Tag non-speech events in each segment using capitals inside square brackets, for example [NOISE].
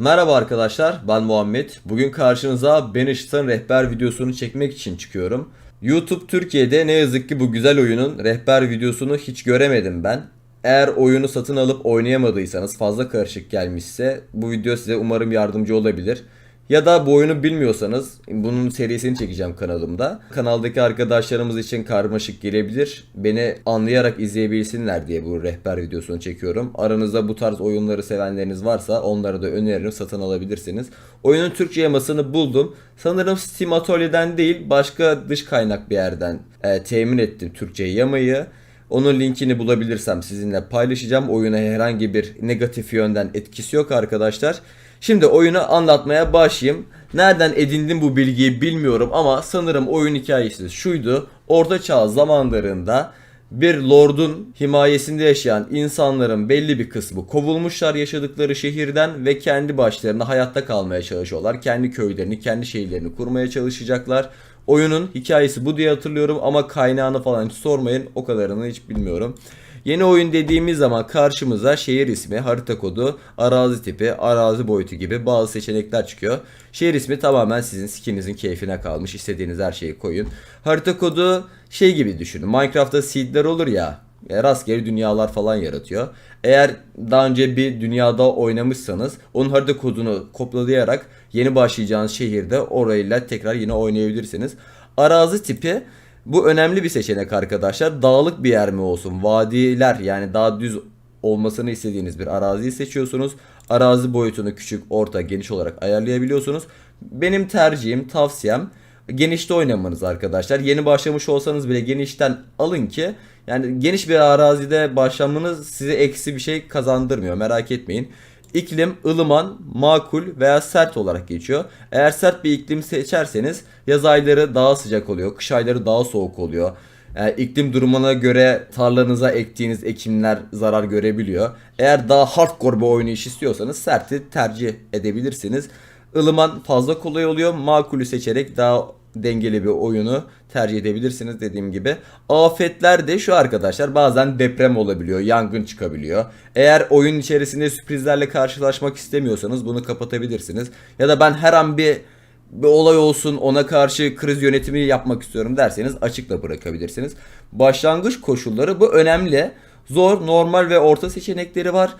Merhaba arkadaşlar, ben Muhammed. Bugün karşınıza Ben Işıt'ın rehber videosunu çekmek için çıkıyorum. YouTube Türkiye'de ne yazık ki bu güzel oyunun rehber videosunu hiç göremedim ben. Eğer oyunu satın alıp oynayamadıysanız fazla karışık gelmişse bu video size umarım yardımcı olabilir. Ya da bu oyunu bilmiyorsanız bunun serisini çekeceğim kanalımda. Kanaldaki arkadaşlarımız için karmaşık gelebilir. Beni anlayarak izleyebilsinler diye bu rehber videosunu çekiyorum. Aranızda bu tarz oyunları sevenleriniz varsa onları da öneririm satın alabilirsiniz. Oyunun Türkçe yamasını buldum. Sanırım Steam Atölye'den değil başka dış kaynak bir yerden e, temin ettim Türkçe yamayı. Onun linkini bulabilirsem sizinle paylaşacağım. Oyuna herhangi bir negatif yönden etkisi yok arkadaşlar. Şimdi oyunu anlatmaya başlayayım. Nereden edindim bu bilgiyi bilmiyorum ama sanırım oyun hikayesi şuydu. Orta Çağ zamanlarında bir lordun himayesinde yaşayan insanların belli bir kısmı kovulmuşlar yaşadıkları şehirden ve kendi başlarına hayatta kalmaya çalışıyorlar. Kendi köylerini, kendi şehirlerini kurmaya çalışacaklar. Oyunun hikayesi bu diye hatırlıyorum ama kaynağını falan hiç sormayın. O kadarını hiç bilmiyorum. Yeni oyun dediğimiz zaman karşımıza şehir ismi, harita kodu, arazi tipi, arazi boyutu gibi bazı seçenekler çıkıyor. Şehir ismi tamamen sizin skinizin keyfine kalmış. İstediğiniz her şeyi koyun. Harita kodu şey gibi düşünün. Minecraft'ta seedler olur ya. e, Rastgele dünyalar falan yaratıyor. Eğer daha önce bir dünyada oynamışsanız onun harita kodunu kopyalayarak yeni başlayacağınız şehirde orayla tekrar yine oynayabilirsiniz. Arazi tipi bu önemli bir seçenek arkadaşlar. Dağlık bir yer mi olsun? Vadiler yani daha düz olmasını istediğiniz bir araziyi seçiyorsunuz. Arazi boyutunu küçük, orta, geniş olarak ayarlayabiliyorsunuz. Benim tercihim, tavsiyem genişte oynamanız arkadaşlar. Yeni başlamış olsanız bile genişten alın ki yani geniş bir arazide başlamanız size eksi bir şey kazandırmıyor. Merak etmeyin. İklim ılıman, makul veya sert olarak geçiyor. Eğer sert bir iklim seçerseniz yaz ayları daha sıcak oluyor, kış ayları daha soğuk oluyor. Yani iklim durumuna göre tarlanıza ektiğiniz ekimler zarar görebiliyor. Eğer daha hardcore bir oynayış istiyorsanız serti tercih edebilirsiniz. Ilıman fazla kolay oluyor. Makulü seçerek daha dengeli bir oyunu tercih edebilirsiniz dediğim gibi. Afetler de şu arkadaşlar bazen deprem olabiliyor, yangın çıkabiliyor. Eğer oyun içerisinde sürprizlerle karşılaşmak istemiyorsanız bunu kapatabilirsiniz. Ya da ben her an bir bir olay olsun ona karşı kriz yönetimi yapmak istiyorum derseniz açıkla bırakabilirsiniz. Başlangıç koşulları bu önemli. Zor, normal ve orta seçenekleri var.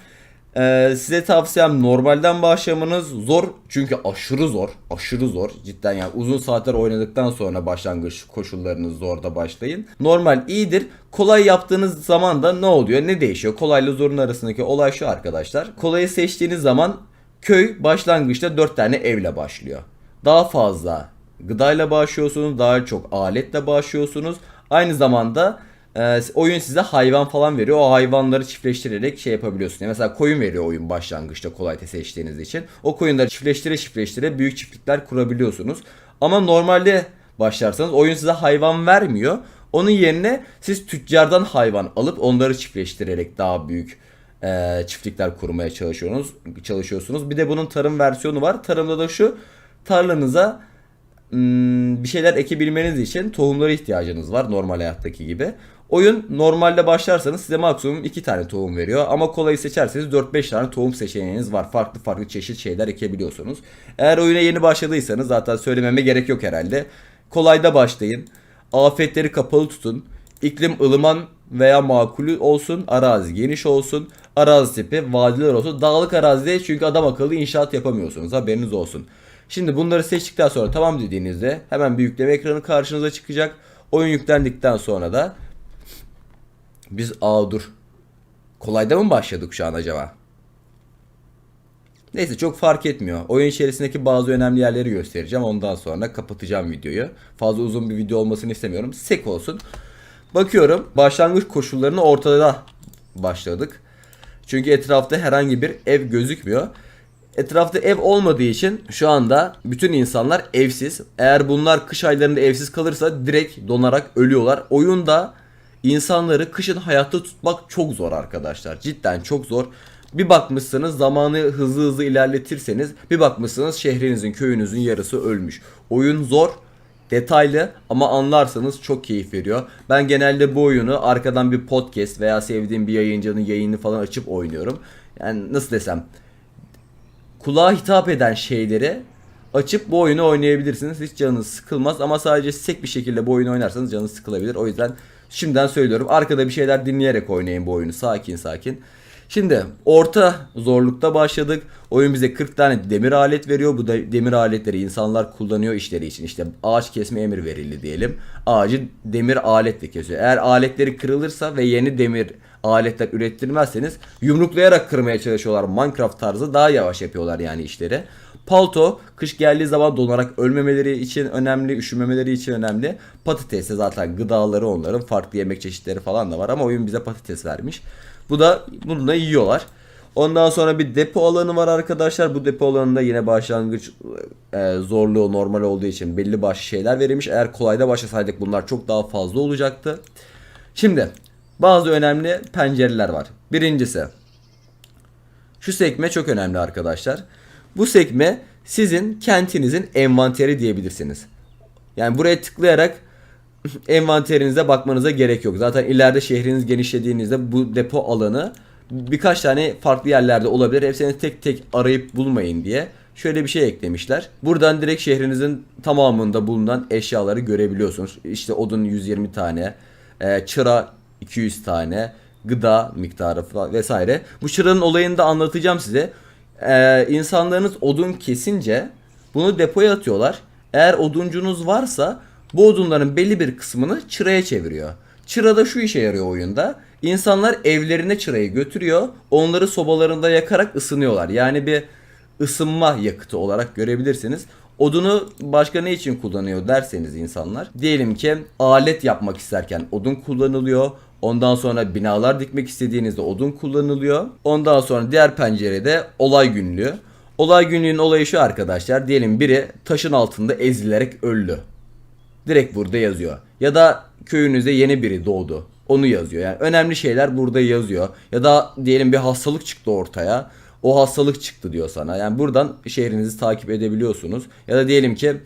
Ee, size tavsiyem normalden başlamanız zor. Çünkü aşırı zor. Aşırı zor. Cidden yani uzun saatler oynadıktan sonra başlangıç koşullarınız zorda başlayın. Normal iyidir. Kolay yaptığınız zaman da ne oluyor? Ne değişiyor? Kolayla zorun arasındaki olay şu arkadaşlar. Kolayı seçtiğiniz zaman köy başlangıçta 4 tane evle başlıyor. Daha fazla gıdayla başlıyorsunuz daha çok aletle başlıyorsunuz. Aynı zamanda ee, oyun size hayvan falan veriyor. O hayvanları çiftleştirerek şey yapabiliyorsun. Yani mesela koyun veriyor oyun başlangıçta kolayta seçtiğiniz için. O koyunları çiftleştire çiftleştire büyük çiftlikler kurabiliyorsunuz. Ama normalde başlarsanız oyun size hayvan vermiyor. Onun yerine siz tüccardan hayvan alıp onları çiftleştirerek daha büyük e, çiftlikler kurmaya çalışıyorsunuz. Çalışıyorsunuz. Bir de bunun tarım versiyonu var. Tarımda da şu tarlanıza bir şeyler ekebilmeniz için tohumlara ihtiyacınız var normal hayattaki gibi. Oyun normalde başlarsanız size maksimum 2 tane tohum veriyor ama kolayı seçerseniz 4-5 tane tohum seçeneğiniz var. Farklı farklı çeşit şeyler ekebiliyorsunuz. Eğer oyuna yeni başladıysanız zaten söylememe gerek yok herhalde. Kolayda başlayın. Afetleri kapalı tutun. İklim ılıman veya makulü olsun. Arazi geniş olsun. Arazi tipi vadiler olsun. Dağlık arazide çünkü adam akıllı inşaat yapamıyorsunuz. Haberiniz olsun. Şimdi bunları seçtikten sonra tamam dediğinizde hemen bir yükleme ekranı karşınıza çıkacak. Oyun yüklendikten sonra da biz aa dur. Kolayda mı başladık şu an acaba? Neyse çok fark etmiyor. Oyun içerisindeki bazı önemli yerleri göstereceğim. Ondan sonra kapatacağım videoyu. Fazla uzun bir video olmasını istemiyorum. Sek olsun. Bakıyorum başlangıç koşullarını ortada başladık. Çünkü etrafta herhangi bir ev gözükmüyor. Etrafta ev olmadığı için şu anda bütün insanlar evsiz. Eğer bunlar kış aylarında evsiz kalırsa direkt donarak ölüyorlar. Oyunda insanları kışın hayatta tutmak çok zor arkadaşlar. Cidden çok zor. Bir bakmışsınız zamanı hızlı hızlı ilerletirseniz bir bakmışsınız şehrinizin köyünüzün yarısı ölmüş. Oyun zor detaylı ama anlarsanız çok keyif veriyor. Ben genelde bu oyunu arkadan bir podcast veya sevdiğim bir yayıncının yayını falan açıp oynuyorum. Yani nasıl desem kulağa hitap eden şeyleri açıp bu oyunu oynayabilirsiniz. Hiç canınız sıkılmaz ama sadece sek bir şekilde bu oyunu oynarsanız canınız sıkılabilir. O yüzden şimdiden söylüyorum. Arkada bir şeyler dinleyerek oynayın bu oyunu sakin sakin. Şimdi orta zorlukta başladık. Oyun bize 40 tane demir alet veriyor. Bu da demir aletleri insanlar kullanıyor işleri için. İşte ağaç kesme emir verildi diyelim. Ağacı demir aletle kesiyor. Eğer aletleri kırılırsa ve yeni demir aletler ürettirmezseniz yumruklayarak kırmaya çalışıyorlar. Minecraft tarzı daha yavaş yapıyorlar yani işleri. Palto kış geldiği zaman donarak ölmemeleri için önemli, üşümemeleri için önemli. Patates zaten gıdaları onların farklı yemek çeşitleri falan da var ama oyun bize patates vermiş. Bu da bunu da yiyorlar. Ondan sonra bir depo alanı var arkadaşlar. Bu depo alanında yine başlangıç e, zorluğu normal olduğu için belli başlı şeyler verilmiş. Eğer kolayda başlasaydık bunlar çok daha fazla olacaktı. Şimdi bazı önemli pencereler var. Birincisi şu sekme çok önemli arkadaşlar. Bu sekme sizin kentinizin envanteri diyebilirsiniz. Yani buraya tıklayarak [LAUGHS] envanterinize bakmanıza gerek yok. Zaten ileride şehriniz genişlediğinizde bu depo alanı birkaç tane farklı yerlerde olabilir. Hepsini tek tek arayıp bulmayın diye şöyle bir şey eklemişler. Buradan direkt şehrinizin tamamında bulunan eşyaları görebiliyorsunuz. İşte odun 120 tane, e, çıra 200 tane, gıda miktarı falan vesaire. Bu çıranın olayını da anlatacağım size. Ee, insanlarınız odun kesince bunu depoya atıyorlar. Eğer oduncunuz varsa bu odunların belli bir kısmını çıraya çeviriyor. Çıra da şu işe yarıyor oyunda. İnsanlar evlerine çırayı götürüyor. Onları sobalarında yakarak ısınıyorlar. Yani bir ısınma yakıtı olarak görebilirsiniz. Odunu başka ne için kullanıyor derseniz insanlar. Diyelim ki alet yapmak isterken odun kullanılıyor. Ondan sonra binalar dikmek istediğinizde odun kullanılıyor. Ondan sonra diğer pencerede olay günlüğü. Olay günlüğün olayı şu arkadaşlar. Diyelim biri taşın altında ezilerek öldü. Direkt burada yazıyor. Ya da köyünüzde yeni biri doğdu. Onu yazıyor. Yani önemli şeyler burada yazıyor. Ya da diyelim bir hastalık çıktı ortaya. O hastalık çıktı diyor sana. Yani buradan şehrinizi takip edebiliyorsunuz. Ya da diyelim ki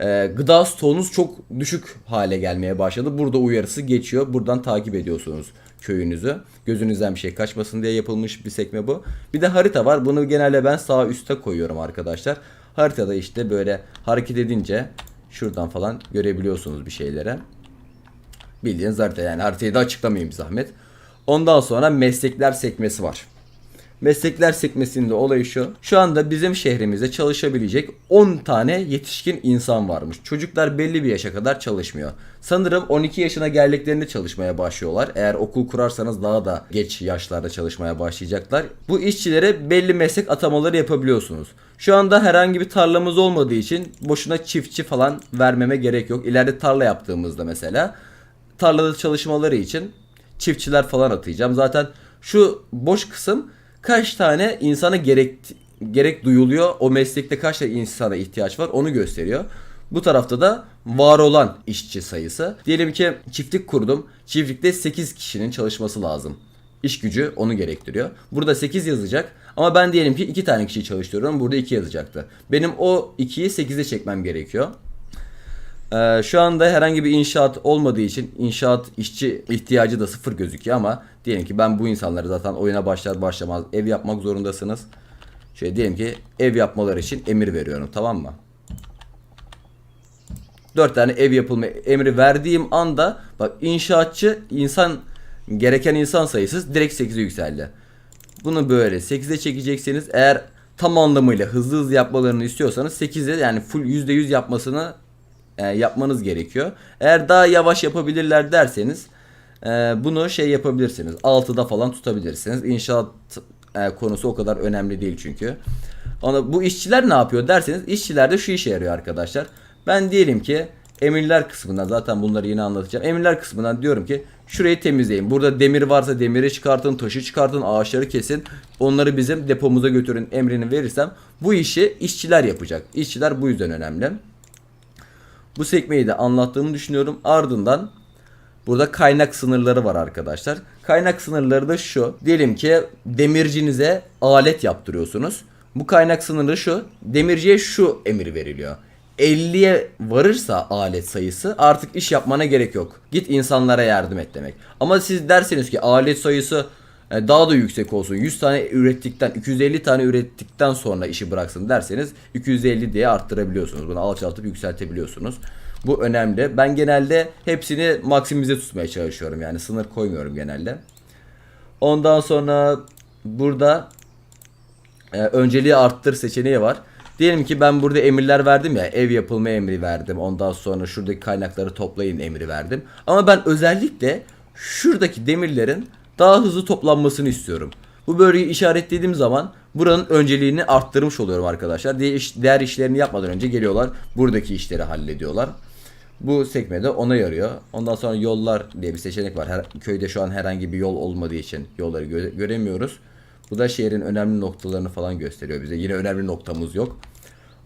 e, gıda stoğunuz çok düşük hale gelmeye başladı. Burada uyarısı geçiyor. Buradan takip ediyorsunuz köyünüzü. Gözünüzden bir şey kaçmasın diye yapılmış bir sekme bu. Bir de harita var. Bunu genelde ben sağ üste koyuyorum arkadaşlar. Haritada işte böyle hareket edince şuradan falan görebiliyorsunuz bir şeylere. Bildiğiniz harita yani haritayı da açıklamayayım zahmet. Ondan sonra meslekler sekmesi var. Meslekler sekmesinde olayı şu. Şu anda bizim şehrimizde çalışabilecek 10 tane yetişkin insan varmış. Çocuklar belli bir yaşa kadar çalışmıyor. Sanırım 12 yaşına geldiklerinde çalışmaya başlıyorlar. Eğer okul kurarsanız daha da geç yaşlarda çalışmaya başlayacaklar. Bu işçilere belli meslek atamaları yapabiliyorsunuz. Şu anda herhangi bir tarlamız olmadığı için boşuna çiftçi falan vermeme gerek yok. İleride tarla yaptığımızda mesela tarlada çalışmaları için çiftçiler falan atayacağım. Zaten şu boş kısım kaç tane insana gerek gerek duyuluyor. O meslekte kaç tane insana ihtiyaç var onu gösteriyor. Bu tarafta da var olan işçi sayısı. Diyelim ki çiftlik kurdum. Çiftlikte 8 kişinin çalışması lazım. İş gücü onu gerektiriyor. Burada 8 yazacak. Ama ben diyelim ki 2 tane kişi çalıştırıyorum. Burada 2 yazacaktı. Benim o 2'yi 8'e çekmem gerekiyor. Ee, şu anda herhangi bir inşaat olmadığı için inşaat işçi ihtiyacı da sıfır gözüküyor ama diyelim ki ben bu insanları zaten oyuna başlar başlamaz ev yapmak zorundasınız. Şöyle diyelim ki ev yapmaları için emir veriyorum tamam mı? 4 tane ev yapılma emri verdiğim anda bak inşaatçı insan gereken insan sayısı direkt 8'e yükseldi. Bunu böyle 8'e çekecekseniz eğer tam anlamıyla hızlı hızlı yapmalarını istiyorsanız 8'e yani full %100 yapmasını e, yapmanız gerekiyor. Eğer daha yavaş yapabilirler derseniz e, bunu şey yapabilirsiniz. 6'da falan tutabilirsiniz. İnşaat e, konusu o kadar önemli değil çünkü. Ona bu işçiler ne yapıyor derseniz işçiler de şu işe yarıyor arkadaşlar. Ben diyelim ki emirler kısmından zaten bunları yine anlatacağım. Emirler kısmından diyorum ki şurayı temizleyin. Burada demir varsa demiri çıkartın, taşı çıkartın, ağaçları kesin. Onları bizim depomuza götürün emrini verirsem bu işi işçiler yapacak. İşçiler bu yüzden önemli. Bu sekmeyi de anlattığımı düşünüyorum. Ardından burada kaynak sınırları var arkadaşlar. Kaynak sınırları da şu. Diyelim ki demircinize alet yaptırıyorsunuz. Bu kaynak sınırı şu. Demirciye şu emir veriliyor. 50'ye varırsa alet sayısı artık iş yapmana gerek yok. Git insanlara yardım et demek. Ama siz derseniz ki alet sayısı e, daha da yüksek olsun. 100 tane ürettikten 250 tane ürettikten sonra işi bıraksın derseniz 250 diye arttırabiliyorsunuz. Bunu alçaltıp yükseltebiliyorsunuz. Bu önemli. Ben genelde hepsini maksimize tutmaya çalışıyorum. Yani sınır koymuyorum genelde. Ondan sonra burada e, önceliği arttır seçeneği var. Diyelim ki ben burada emirler verdim ya ev yapılma emri verdim. Ondan sonra şuradaki kaynakları toplayın emri verdim. Ama ben özellikle şuradaki demirlerin daha hızlı toplanmasını istiyorum. Bu bölgeyi işaretlediğim zaman buranın önceliğini arttırmış oluyorum arkadaşlar. Diğer, iş- diğer işlerini yapmadan önce geliyorlar. Buradaki işleri hallediyorlar. Bu sekmede ona yarıyor. Ondan sonra yollar diye bir seçenek var. Her, köyde şu an herhangi bir yol olmadığı için yolları gö- göremiyoruz. Bu da şehrin önemli noktalarını falan gösteriyor bize. Yine önemli noktamız yok.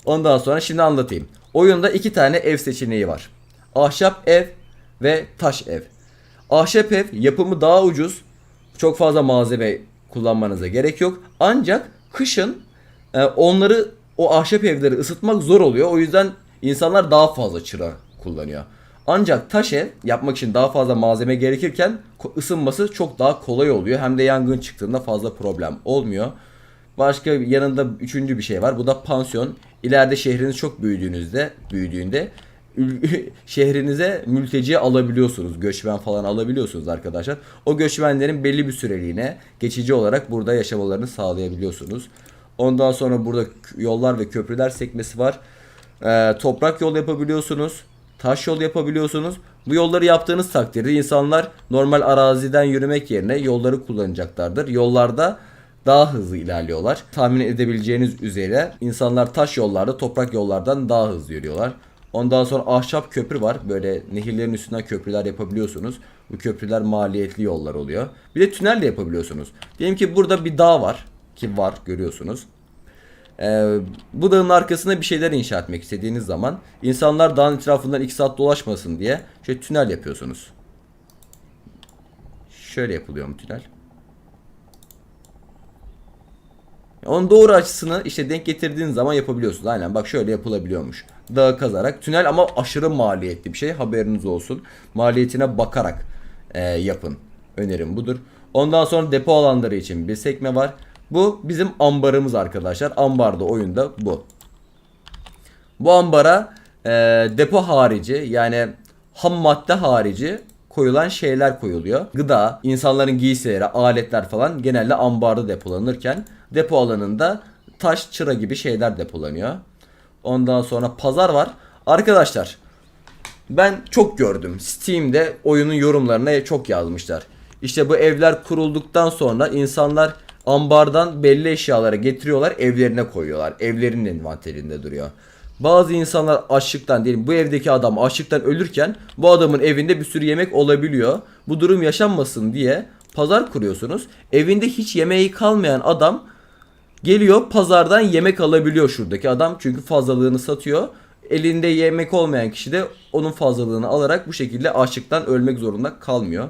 Ondan sonra şimdi anlatayım. Oyunda iki tane ev seçeneği var. Ahşap ev ve taş ev. Ahşap ev yapımı daha ucuz. Çok fazla malzeme kullanmanıza gerek yok. Ancak kışın e, onları o ahşap evleri ısıtmak zor oluyor. O yüzden insanlar daha fazla çıra kullanıyor. Ancak taş ev yapmak için daha fazla malzeme gerekirken ısınması çok daha kolay oluyor. Hem de yangın çıktığında fazla problem olmuyor. Başka yanında üçüncü bir şey var. Bu da pansiyon. İleride şehriniz çok büyüdüğünüzde, büyüdüğünde [LAUGHS] şehrinize mülteci alabiliyorsunuz. Göçmen falan alabiliyorsunuz arkadaşlar. O göçmenlerin belli bir süreliğine geçici olarak burada yaşamalarını sağlayabiliyorsunuz. Ondan sonra burada yollar ve köprüler sekmesi var. Ee, toprak yol yapabiliyorsunuz. Taş yol yapabiliyorsunuz. Bu yolları yaptığınız takdirde insanlar normal araziden yürümek yerine yolları kullanacaklardır. Yollarda daha hızlı ilerliyorlar. Tahmin edebileceğiniz üzere insanlar taş yollarda toprak yollardan daha hızlı yürüyorlar. Ondan sonra ahşap köprü var. Böyle nehirlerin üstünden köprüler yapabiliyorsunuz. Bu köprüler maliyetli yollar oluyor. Bir de tünel de yapabiliyorsunuz. Diyelim ki burada bir dağ var. Ki var görüyorsunuz. Ee, bu dağın arkasına bir şeyler inşa etmek istediğiniz zaman insanlar dağın etrafından 2 saat dolaşmasın diye şöyle tünel yapıyorsunuz. Şöyle yapılıyor mu tünel? Onun doğru açısını işte denk getirdiğiniz zaman yapabiliyorsunuz. Aynen bak şöyle yapılabiliyormuş. Dağı kazarak. Tünel ama aşırı maliyetli bir şey. Haberiniz olsun. Maliyetine bakarak e, yapın. Önerim budur. Ondan sonra depo alanları için bir sekme var. Bu bizim ambarımız arkadaşlar. Ambarda oyunda bu. Bu ambara e, depo harici yani ham madde harici koyulan şeyler koyuluyor. Gıda, insanların giysileri, aletler falan genelde ambarda depolanırken depo alanında taş, çıra gibi şeyler depolanıyor. Ondan sonra pazar var. Arkadaşlar ben çok gördüm. Steam'de oyunun yorumlarına çok yazmışlar. İşte bu evler kurulduktan sonra insanlar ambardan belli eşyaları getiriyorlar evlerine koyuyorlar. Evlerinin envanterinde duruyor. Bazı insanlar açlıktan diyelim bu evdeki adam açlıktan ölürken bu adamın evinde bir sürü yemek olabiliyor. Bu durum yaşanmasın diye pazar kuruyorsunuz. Evinde hiç yemeği kalmayan adam Geliyor pazardan yemek alabiliyor şuradaki adam çünkü fazlalığını satıyor. Elinde yemek olmayan kişi de onun fazlalığını alarak bu şekilde açlıktan ölmek zorunda kalmıyor.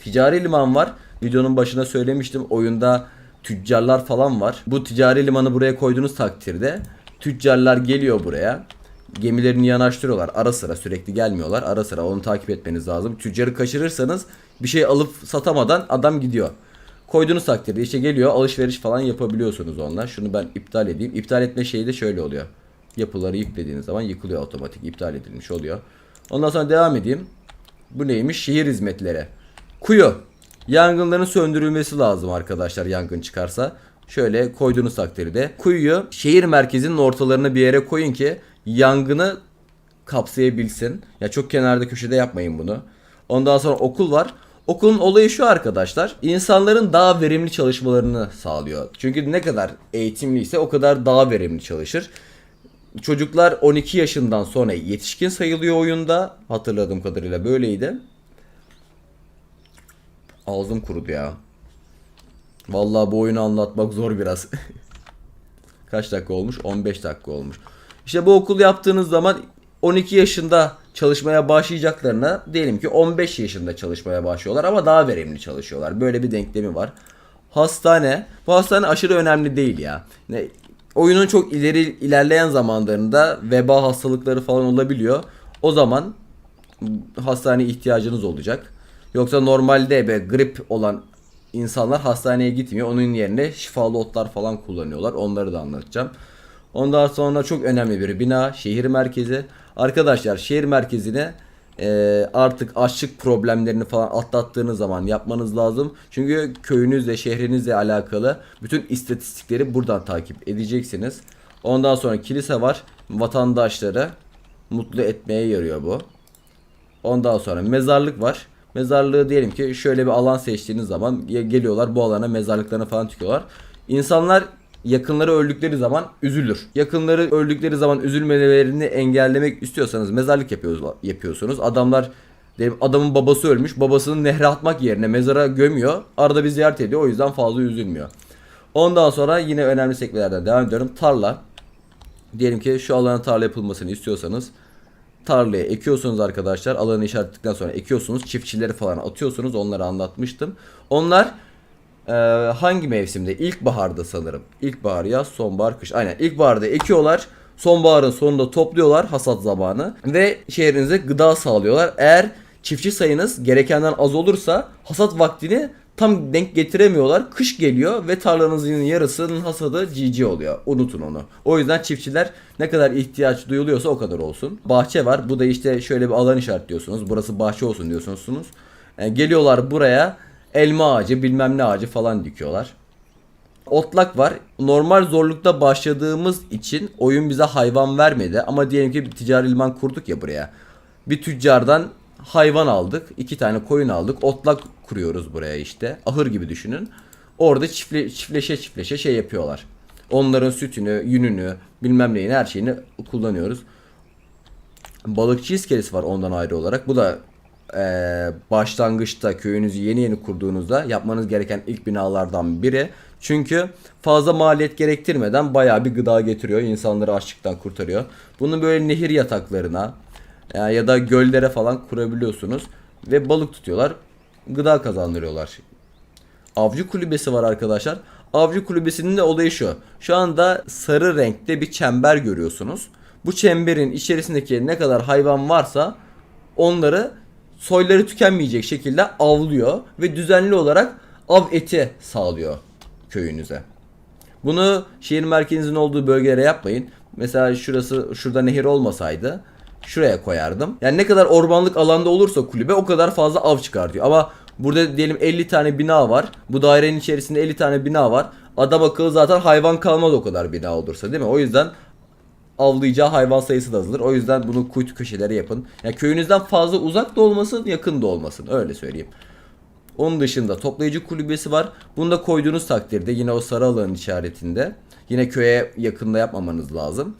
Ticari liman var. Videonun başına söylemiştim. Oyunda tüccarlar falan var. Bu ticari limanı buraya koyduğunuz takdirde tüccarlar geliyor buraya. Gemilerini yanaştırıyorlar. Ara sıra sürekli gelmiyorlar. Ara sıra onu takip etmeniz lazım. Tüccarı kaçırırsanız bir şey alıp satamadan adam gidiyor. Koyduğunuz takdirde işte geliyor alışveriş falan yapabiliyorsunuz onunla. Şunu ben iptal edeyim. İptal etme şeyi de şöyle oluyor. Yapıları yüklediğiniz zaman yıkılıyor otomatik. iptal edilmiş oluyor. Ondan sonra devam edeyim. Bu neymiş? Şehir hizmetleri. Kuyu. Yangınların söndürülmesi lazım arkadaşlar yangın çıkarsa. Şöyle koyduğunuz takdirde kuyuyu şehir merkezinin ortalarına bir yere koyun ki yangını kapsayabilsin. Ya çok kenarda köşede yapmayın bunu. Ondan sonra okul var. Okulun olayı şu arkadaşlar. İnsanların daha verimli çalışmalarını sağlıyor. Çünkü ne kadar eğitimliyse o kadar daha verimli çalışır. Çocuklar 12 yaşından sonra yetişkin sayılıyor oyunda. Hatırladığım kadarıyla böyleydi. Ağzım kurudu ya. Vallahi bu oyunu anlatmak zor biraz. [LAUGHS] Kaç dakika olmuş? 15 dakika olmuş. İşte bu okul yaptığınız zaman 12 yaşında çalışmaya başlayacaklarına diyelim ki 15 yaşında çalışmaya başlıyorlar ama daha verimli çalışıyorlar. Böyle bir denklemi var. Hastane. Bu hastane aşırı önemli değil ya. Ne, oyunun çok ileri ilerleyen zamanlarında veba hastalıkları falan olabiliyor. O zaman hastane ihtiyacınız olacak. Yoksa normalde be grip olan insanlar hastaneye gitmiyor. Onun yerine şifalı otlar falan kullanıyorlar. Onları da anlatacağım. Ondan sonra çok önemli bir bina şehir merkezi. Arkadaşlar şehir merkezine e, artık açlık problemlerini falan atlattığınız zaman yapmanız lazım. Çünkü köyünüzle şehrinizle alakalı bütün istatistikleri buradan takip edeceksiniz. Ondan sonra kilise var. Vatandaşları mutlu etmeye yarıyor bu. Ondan sonra mezarlık var. Mezarlığı diyelim ki şöyle bir alan seçtiğiniz zaman ge- geliyorlar bu alana mezarlıklarını falan tıkıyorlar. İnsanlar yakınları öldükleri zaman üzülür. Yakınları öldükleri zaman üzülmelerini engellemek istiyorsanız mezarlık yapıyoruz, yapıyorsunuz. Adamlar diyelim adamın babası ölmüş. Babasını nehre atmak yerine mezara gömüyor. Arada bir ziyaret ediyor. O yüzden fazla üzülmüyor. Ondan sonra yine önemli sekmelerden devam ediyorum. Tarla. Diyelim ki şu alana tarla yapılmasını istiyorsanız tarlaya ekiyorsunuz arkadaşlar. Alanı işaretledikten sonra ekiyorsunuz. Çiftçileri falan atıyorsunuz. Onları anlatmıştım. Onlar e, hangi mevsimde? İlkbaharda sanırım. İlkbahar, yaz, sonbahar, kış. Aynen ilkbaharda ekiyorlar. Sonbaharın sonunda topluyorlar hasat zamanı ve şehrinize gıda sağlıyorlar. Eğer çiftçi sayınız gerekenden az olursa hasat vaktini tam denk getiremiyorlar. Kış geliyor ve tarlanızın yarısının hasadı GG oluyor. Unutun onu. O yüzden çiftçiler ne kadar ihtiyaç duyuluyorsa o kadar olsun. Bahçe var. Bu da işte şöyle bir alan işaretliyorsunuz. Burası bahçe olsun diyorsunuz. Yani geliyorlar buraya elma ağacı bilmem ne ağacı falan dikiyorlar. Otlak var. Normal zorlukta başladığımız için oyun bize hayvan vermedi. Ama diyelim ki bir ticari liman kurduk ya buraya. Bir tüccardan hayvan aldık. iki tane koyun aldık. Otlak kuruyoruz buraya işte. Ahır gibi düşünün. Orada çiftle, çiftleşe çiftleşe şey yapıyorlar. Onların sütünü, yününü, bilmem neyini her şeyini kullanıyoruz. Balıkçı iskelesi var ondan ayrı olarak. Bu da eee, başlangıçta köyünüzü yeni yeni kurduğunuzda yapmanız gereken ilk binalardan biri. Çünkü fazla maliyet gerektirmeden bayağı bir gıda getiriyor. insanları açlıktan kurtarıyor. Bunu böyle nehir yataklarına e, ya da göllere falan kurabiliyorsunuz. Ve balık tutuyorlar. Gıda kazandırıyorlar. Avcı kulübesi var arkadaşlar. Avcı kulübesinin de olayı şu. Şu anda sarı renkte bir çember görüyorsunuz. Bu çemberin içerisindeki ne kadar hayvan varsa onları soyları tükenmeyecek şekilde avlıyor ve düzenli olarak av eti sağlıyor köyünüze. Bunu şehir merkezinin olduğu bölgelere yapmayın. Mesela şurası şurada nehir olmasaydı şuraya koyardım. Yani ne kadar ormanlık alanda olursa kulübe o kadar fazla av çıkar diyor. Ama burada diyelim 50 tane bina var. Bu dairenin içerisinde 50 tane bina var. Adam akıllı zaten hayvan kalmaz o kadar bina olursa değil mi? O yüzden avlayacağı hayvan sayısı da azalır. O yüzden bunu kuytu köşeleri yapın. Yani köyünüzden fazla uzak da olmasın, yakın da olmasın. Öyle söyleyeyim. Onun dışında toplayıcı kulübesi var. Bunu da koyduğunuz takdirde yine o sarı alanın işaretinde. Yine köye yakında yapmamanız lazım.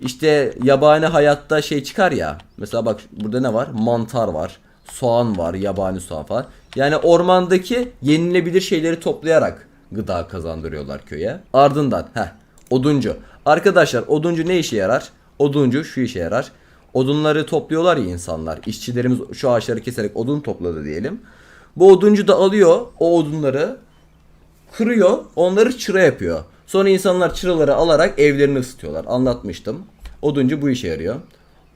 İşte yabani hayatta şey çıkar ya. Mesela bak burada ne var? Mantar var. Soğan var. Yabani soğan falan. Yani ormandaki yenilebilir şeyleri toplayarak gıda kazandırıyorlar köye. Ardından heh, oduncu. Arkadaşlar oduncu ne işe yarar? Oduncu şu işe yarar. Odunları topluyorlar ya insanlar. İşçilerimiz şu ağaçları keserek odun topladı diyelim. Bu oduncu da alıyor o odunları kırıyor onları çıra yapıyor. Sonra insanlar çıraları alarak evlerini ısıtıyorlar. Anlatmıştım. Oduncu bu işe yarıyor.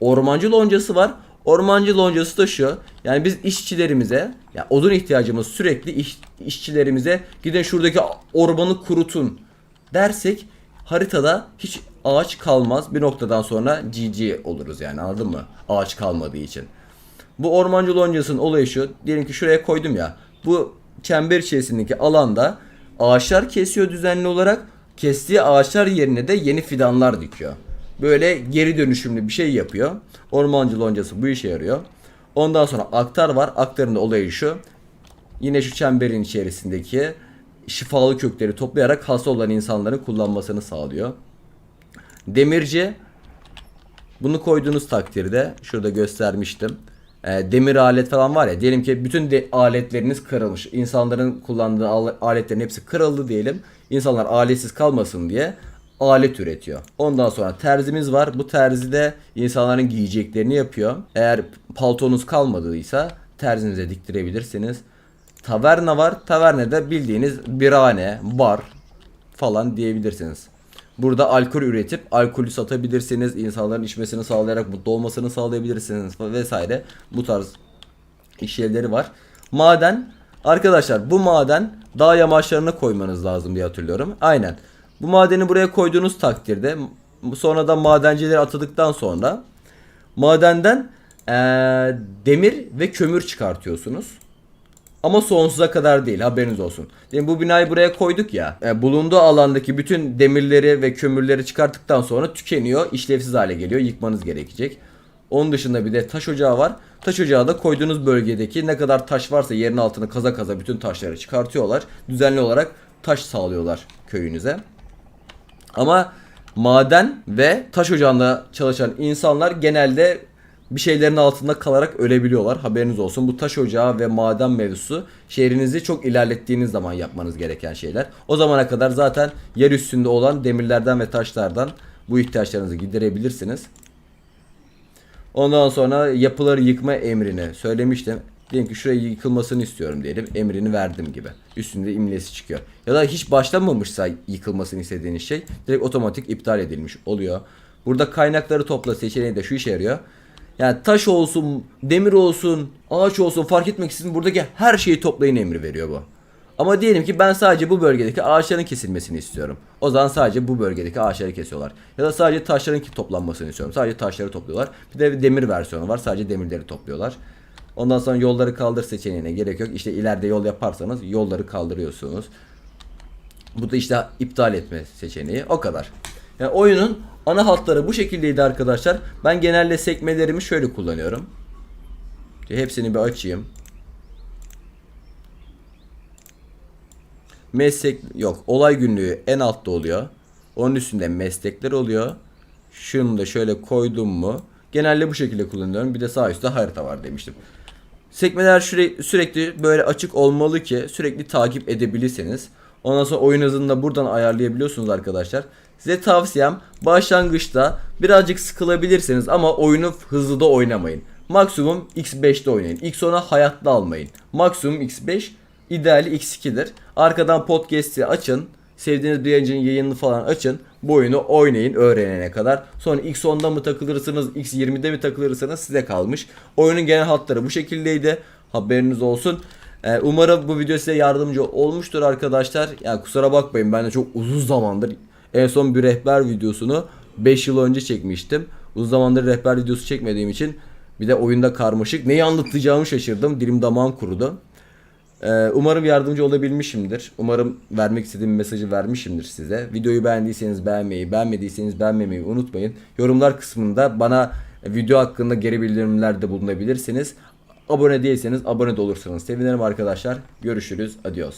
Ormancı loncası var. Ormancı loncası da şu. Yani biz işçilerimize ya odun ihtiyacımız sürekli iş- işçilerimize gidin şuradaki ormanı kurutun dersek haritada hiç ağaç kalmaz. Bir noktadan sonra GG oluruz yani anladın mı? Ağaç kalmadığı için. Bu ormancı loncasının olayı şu. Diyelim ki şuraya koydum ya. Bu çember içerisindeki alanda ağaçlar kesiyor düzenli olarak. Kestiği ağaçlar yerine de yeni fidanlar dikiyor. Böyle geri dönüşümlü bir şey yapıyor. Ormancı loncası bu işe yarıyor. Ondan sonra aktar var. Aktarın da olayı şu. Yine şu çemberin içerisindeki şifalı kökleri toplayarak hasta olan insanların kullanmasını sağlıyor. Demirci bunu koyduğunuz takdirde şurada göstermiştim. Ee, demir alet falan var ya diyelim ki bütün de aletleriniz kırılmış. İnsanların kullandığı al- aletlerin hepsi kırıldı diyelim. İnsanlar aletsiz kalmasın diye alet üretiyor. Ondan sonra terzimiz var. Bu terzi de insanların giyeceklerini yapıyor. Eğer paltonuz kalmadıysa terzinize diktirebilirsiniz. Taverna var. Tavernada bildiğiniz birane, bar falan diyebilirsiniz. Burada alkol üretip alkolü satabilirsiniz. İnsanların içmesini sağlayarak mutlu olmasını sağlayabilirsiniz vesaire. Bu tarz işlevleri var. Maden Arkadaşlar bu maden dağ yamaçlarına koymanız lazım diye hatırlıyorum. Aynen. Bu madeni buraya koyduğunuz takdirde sonra da madencileri atadıktan sonra madenden eee, demir ve kömür çıkartıyorsunuz. Ama sonsuza kadar değil haberiniz olsun. Yani bu binayı buraya koyduk ya. e, bulunduğu alandaki bütün demirleri ve kömürleri çıkarttıktan sonra tükeniyor. işlevsiz hale geliyor. Yıkmanız gerekecek. Onun dışında bir de taş ocağı var. Taş ocağı da koyduğunuz bölgedeki ne kadar taş varsa yerin altını kaza kaza bütün taşları çıkartıyorlar. Düzenli olarak taş sağlıyorlar köyünüze. Ama maden ve taş ocağında çalışan insanlar genelde bir şeylerin altında kalarak ölebiliyorlar. Haberiniz olsun. Bu taş ocağı ve maden mevzusu şehrinizi çok ilerlettiğiniz zaman yapmanız gereken şeyler. O zamana kadar zaten yer üstünde olan demirlerden ve taşlardan bu ihtiyaçlarınızı giderebilirsiniz. Ondan sonra yapıları yıkma emrini söylemiştim. Diyelim ki şuraya yıkılmasını istiyorum diyelim. Emrini verdim gibi. Üstünde imlesi çıkıyor. Ya da hiç başlamamışsa yıkılmasını istediğiniz şey direkt otomatik iptal edilmiş oluyor. Burada kaynakları topla seçeneği de şu işe yarıyor. Yani taş olsun, demir olsun, ağaç olsun fark etmeksizin buradaki her şeyi toplayın emri veriyor bu. Ama diyelim ki ben sadece bu bölgedeki ağaçların kesilmesini istiyorum. O zaman sadece bu bölgedeki ağaçları kesiyorlar. Ya da sadece taşların toplanmasını istiyorum. Sadece taşları topluyorlar. Bir de bir demir versiyonu var. Sadece demirleri topluyorlar. Ondan sonra yolları kaldır seçeneğine gerek yok. İşte ileride yol yaparsanız yolları kaldırıyorsunuz. Bu da işte iptal etme seçeneği. O kadar. Yani oyunun ana hatları bu şekildeydi arkadaşlar. Ben genelde sekmelerimi şöyle kullanıyorum. Hepsini bir açayım. Meslek yok. Olay günlüğü en altta oluyor. Onun üstünde meslekler oluyor. Şunu da şöyle koydum mu? Genelde bu şekilde kullanıyorum. Bir de sağ üstte harita var demiştim. Sekmeler süre- sürekli böyle açık olmalı ki sürekli takip edebilirsiniz. Ondan sonra oyun hızını da buradan ayarlayabiliyorsunuz arkadaşlar. Size tavsiyem başlangıçta birazcık sıkılabilirsiniz ama oyunu hızlı da oynamayın. Maksimum X5'te oynayın. X10'a hayatta almayın. Maksimum X5 ideali X2'dir. Arkadan podcast'i açın. Sevdiğiniz bir yayıncının yayınını falan açın. Bu oyunu oynayın öğrenene kadar. Sonra X10'da mı takılırsınız, X20'de mi takılırsınız size kalmış. Oyunun genel hatları bu şekildeydi. Haberiniz olsun. Ee, umarım bu video size yardımcı olmuştur arkadaşlar. Yani kusura bakmayın ben de çok uzun zamandır en son bir rehber videosunu 5 yıl önce çekmiştim. Uzun zamandır rehber videosu çekmediğim için bir de oyunda karmaşık. Neyi anlatacağımı şaşırdım. Dilim damağım kurudu. Ee, umarım yardımcı olabilmişimdir. Umarım vermek istediğim mesajı vermişimdir size. Videoyu beğendiyseniz beğenmeyi, beğenmediyseniz beğenmemeyi unutmayın. Yorumlar kısmında bana video hakkında geri bildirimlerde bulunabilirsiniz. Abone değilseniz abone de olursanız sevinirim arkadaşlar. Görüşürüz. Adios.